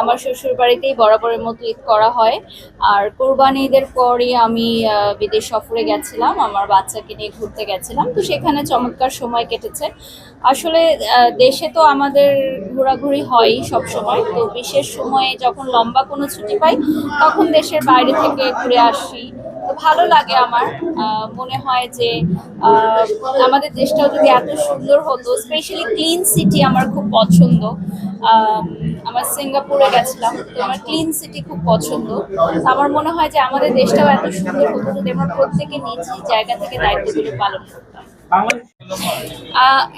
আমার শ্বশুর বাড়িতেই বরাবরের মতো ঈদ করা হয়। আর কোরবানি ঈদের পরই আমি বিদেশ সফরে গেছিলাম, আমার বাচ্চাকে নিয়ে ঘুরতে গেছিলাম। তো সেখানে চমৎকার সময় কেটেছে। আসলে দেশে তো আমাদের ঘোরাঘুরি হয়ই সব সময় তো বিশেষ সময়ে যখন লম্বা কোনো ছুটি পাই, তখন দেশের বাইরে থেকে ঘুরে আসি। তো ভালো লাগে আমার মনে হয় যে আমাদের দেশটাও যদি এত সুন্দর হতো, স্পেশালি ক্লিন সিটি আমার খুব পছন্দ। আমার সিঙ্গাপুরে গেছিলাম, তো আমার ক্লিন সিটি খুব পছন্দ। আমার মনে হয় যে আমাদের দেশটাও এত সুন্দর হতো যদি আমরা প্রত্যেকে নিজ জায়গা থেকে দায়িত্বগুলো পালন করতাম।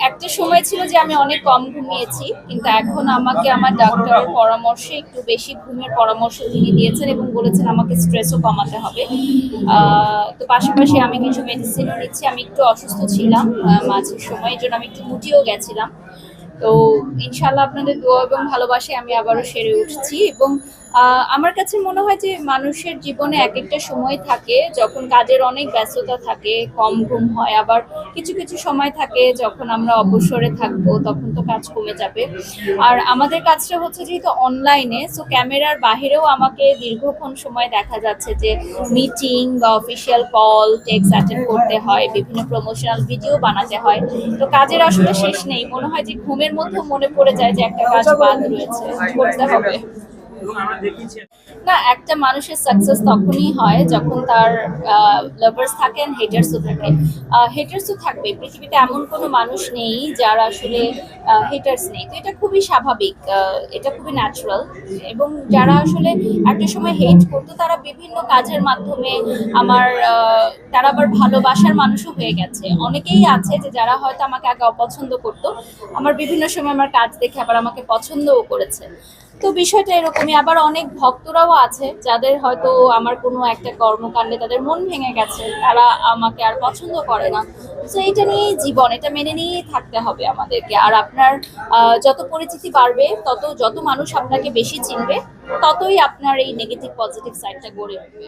একটা সময় ছিল যে আমি অনেক কম ঘুমিয়েছি, কিন্তু এখন আমাকে আমার ডাক্তারের পরামর্শে একটু বেশি ঘুমের পরামর্শ তিনি দিয়েছেন এবং বলেছেন আমাকে স্ট্রেসও কমাতে হবে। তো পাশাপাশি আমি কিছু মেডিসিনও নিচ্ছি, আমি একটু অসুস্থ ছিলাম মাঝের সময়, এই জন্য আমি একটু মুটিও গেছিলাম। তো ইনশাল্লাহ আপনাদের দোয়া এবং ভালোবাসে আমি আবারও সেরে উঠছি এবং আমার কাছে মনে হয় যে মানুষের জীবনে এক একটা সময় থাকে যখন কাজের অনেক ব্যস্ততা থাকে, কম ঘুম হয়, আবার কিছু কিছু সময় থাকে যখন আমরা অবসরে থাকব, তখন তো কাজ কমে যাবে। আর আমাদের কাজটা হচ্ছে যেহেতু অনলাইনে, সো ক্যামেরার বাহিরেও আমাকে দীর্ঘক্ষণ সময় দেখা যাচ্ছে যে মিটিং বা অফিসিয়াল কল টেক্স অ্যাটেন্ড করতে হয়, বিভিন্ন প্রমোশনাল ভিডিও বানাতে হয়। তো কাজের আসলে শেষ নেই, মনে হয় যে ঘুমের মধ্যে মনে পড়ে যায় যে একটা কাজ বাদ রয়েছে করতে হবে। না, একটা মানুষের সাকসেস তখনই হয় যখন তার লাভার্স থাকেন হেটার্সও থাকে হেটার্সও থাকবে। পৃথিবীতে এমন কোনো মানুষ নেই যার আসলে হেটার্স নেই। তো এটা খুবই স্বাভাবিক এটা খুবই ন্যাচারাল এবং যারা আসলে একটা সময় হেট করতো, তারা বিভিন্ন কাজের মাধ্যমে আমার তারা আবার ভালোবাসার মানুষও হয়ে গেছে। অনেকেই আছে যে যারা হয়তো আমাকে আগে অপছন্দ করতো। আমার বিভিন্ন সময় আমার কাজ দেখে আবার আমাকে পছন্দও করেছে। তো বিষয়টা এরকমই। আবার অনেক ভক্তরাও আছে যাদের হয়তো আমার কোনো একটা কর্মকাণ্ডে তাদের মন ভেঙে গেছে, তারা আমাকে আর পছন্দ করে না। তো এটা নিয়েই জীবন, এটা মেনে নিয়েই থাকতে হবে আমাদেরকে। আর আপনার যত পরিচিতি বাড়বে, তত, যত মানুষ আপনাকে বেশি চিনবে, ততই আপনার এই নেগেটিভ পজিটিভ সাইডটা গড়ে উঠবে।